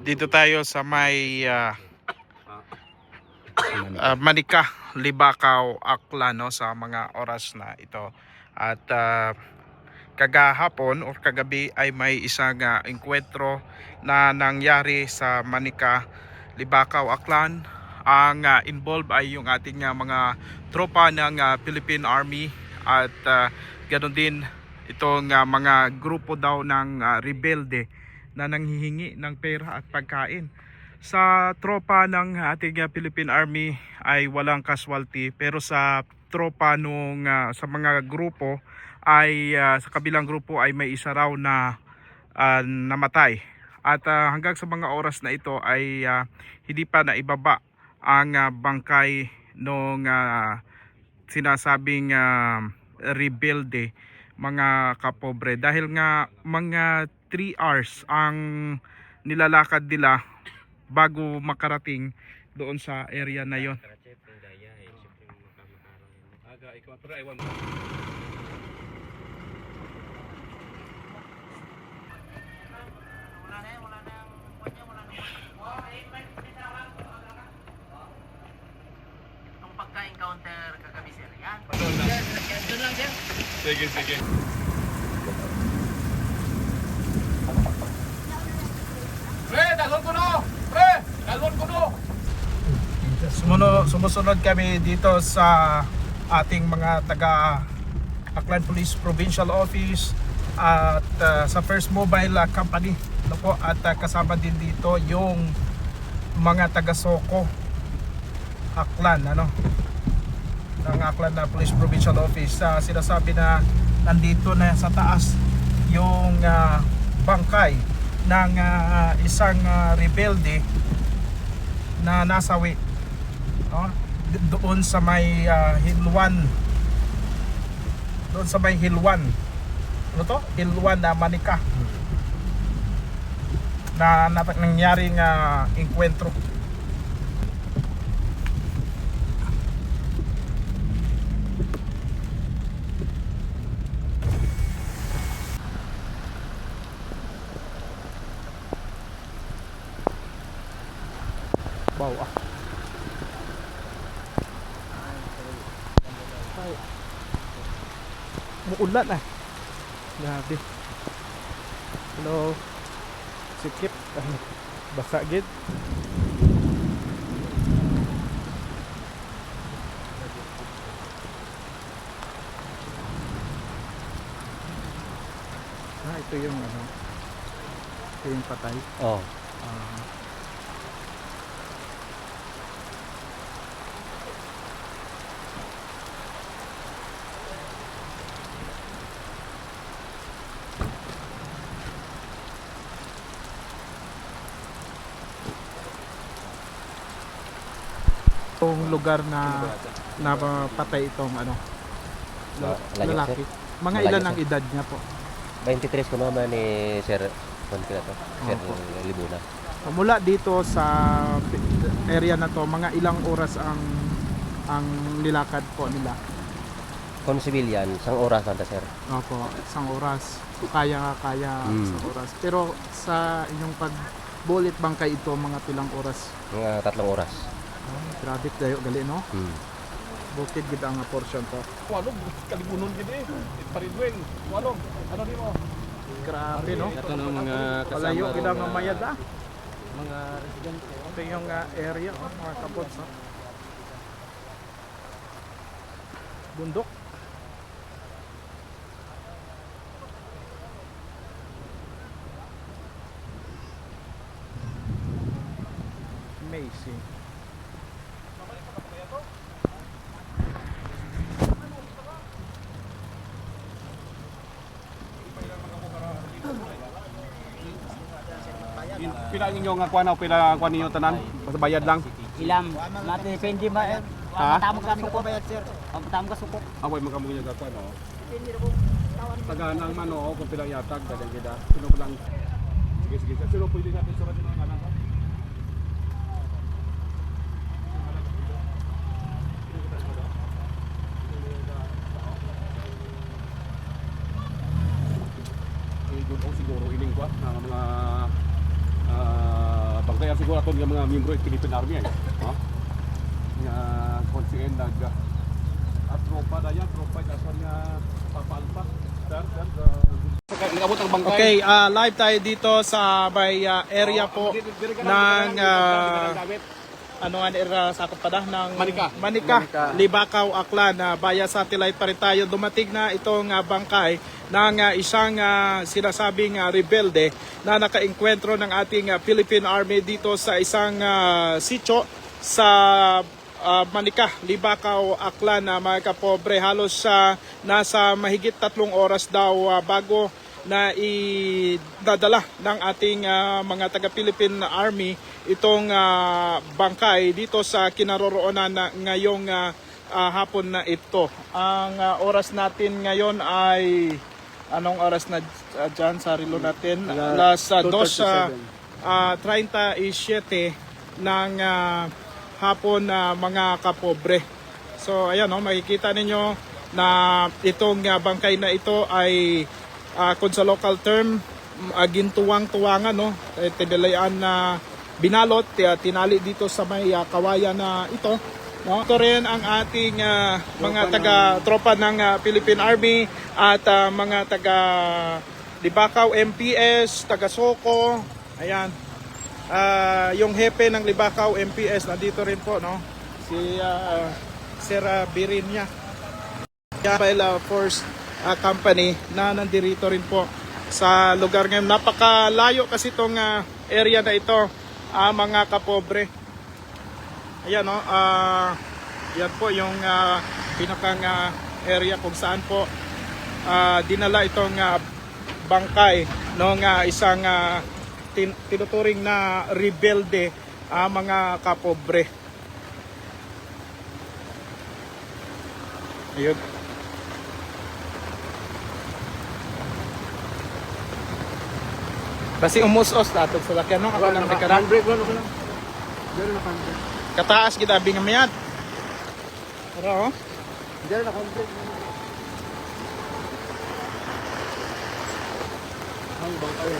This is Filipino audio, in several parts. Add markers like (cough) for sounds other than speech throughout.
Dito tayo sa may ah, ah, Manika, Libakaw, Aklan no, sa mga oras na ito. At ah, kagahapon or kagabi ay may isang ah, enkwentro na nangyari sa Manika, Libakaw, Aklan. Ang ah, involved ay yung ating ah, mga tropa ng ah, Philippine Army at ah, ganoon din itong ah, mga grupo daw ng ah, rebelde na nanghihingi ng pera at pagkain. Sa tropa ng ating uh, Philippine Army ay walang casualty pero sa tropa nung uh, sa mga grupo ay uh, sa kabilang grupo ay may isa raw na uh, namatay. At uh, hanggang sa mga oras na ito ay uh, hindi pa naibaba ang uh, bangkay nung uh, sinasabing uh, rebelde mga kapobre dahil nga mga 3 hours ang nilalakad nila bago makarating doon sa area na yon. Pagka-encounter kagabi sir, yan. Doon lang, sir. Sige, sige. Pre, dalhon ko no! Pre, dalhon ko no! Sumuno, sumusunod kami dito sa ating mga taga Aklan Police Provincial Office at uh, sa First Mobile uh, Company. Ano po, at uh, kasama din dito yung mga taga Soko Aklan ano? Ng Aklan na Police Provincial Office. Uh, sinasabi na nandito na sa taas yung uh, bangkay ng uh, isang uh, rebelde na nasawi no? Doon sa may ah, Hilwan doon sa may Hilwan ano to? Hilwan na Manika na, na nangyaring uh, enkwentro Wow ah. Ay. Muulan ah. Grabe. Hello. Sikip. (laughs) Basa gid. Ah, ito yung ano. Ito yung patay. Oh, Itong lugar na napatay itong ano layo, lalaki. Mga Malayo, ilan ang sir. edad niya po? 23 ko naman ni Sir Juan Kila to. Sir Opo. Libuna. Mula dito sa area na to, mga ilang oras ang ang nilakad po nila. Kung civilian, isang oras lang ta, sir. Opo, isang oras. Kaya kaya Mm. isang oras. Pero sa inyong pag bullet bangkay ito mga pilang oras. Mga tatlong oras. Oh, grabe tayo gali no. Hmm. Bukid gid ang portion to. Walog, kalibunon gini. Paridwin, walog. Ano di mo? Grabe no. Ito ng mga Palayo gid ang mamayad ah. Mga residente. Ito yung ah, area oh, mga kapots oh. Bundok. Amazing. Pila ninyo nga kuan pila kuan ninyo tanan? Basta bayad lang. Ilam, mati depende ba eh. Ha? Matamo ka suko bayad sir. Ang matamo ka suko. Away man kamo nga kuan no. Taga nang mano kung pila yatag dali gida. Sino lang Sige sige. Sino pwede natin suratin ang kanan ko? Eh, good o siguro ining kwa ng mga ah, ato nga mga miyembro ng Philippine Army ay. Ha? Nga konsiyen nag at tropa na yan, tropa dasan nga papalpa. Uh, ang bangkay. Okay, ah, live tayo dito sa may ah, area po ng ah, ano nga era sakop pa dah ng Manika. Manika, Libakaw, Aklan na via satellite pa rin tayo. Dumating na itong ah, bangkay ng ah, isang ah, sinasabing rebelde na nakaengkwentro ng ating Philippine Army dito sa isang ah, sitio sa ah, Manika, Libakaw, Aklan na mga kapobre halos sa nasa mahigit tatlong oras daw ah, bago na idadala ng ating ah, mga taga-Philippine Army itong ah, bangkay dito sa kinaroroonan na ngayong ah, ah, hapon na ito. Ang ah, oras natin ngayon ay anong oras na uh, dyan sa relo natin? Alas uh, 2 ah, 37 ng ah, hapon na mga kapobre. So ayan no, makikita ninyo na itong ah, bangkay na ito ay ah, kung sa local term uh, gintuwang-tuwangan no, eh, tinilayan na binalot, uh, tinali dito sa may ah, kawayan na ito. No? Ito rin ang ating ah, mga taga tropa ng ah, Philippine Army at ah, mga taga Libakaw MPS, taga Soko. Ayan. Ah, yung hepe ng Libakaw MPS nandito rin po no. Si ah, Sir ah, Birinya. Mobile Force ah, Company na nandirito rin po sa lugar ngayon. Napakalayo kasi itong ah, area na ito, ah, mga kapobre. Ayan no, ah, yan po yung ah, pinakang ah, area kung saan po ah, dinala itong ah, bangkay ng ah, isang ah, tin- tinuturing na rebelde ah, mga kapobre. Ayun. Basi umusos datot sa lakyan no ako lang nakarang Handbrake ba? Ano lang? Diyan na handbrake. kataas kita abing mayad. Pero oh. Diyan na handbrake. Ang bangkay.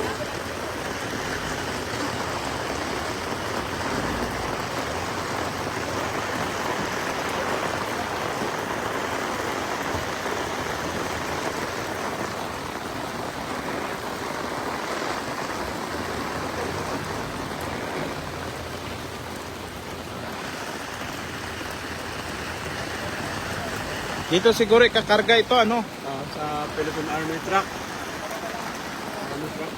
Dito siguro ikakarga ito ano. Ah, sa Philippine Army truck. Army truck.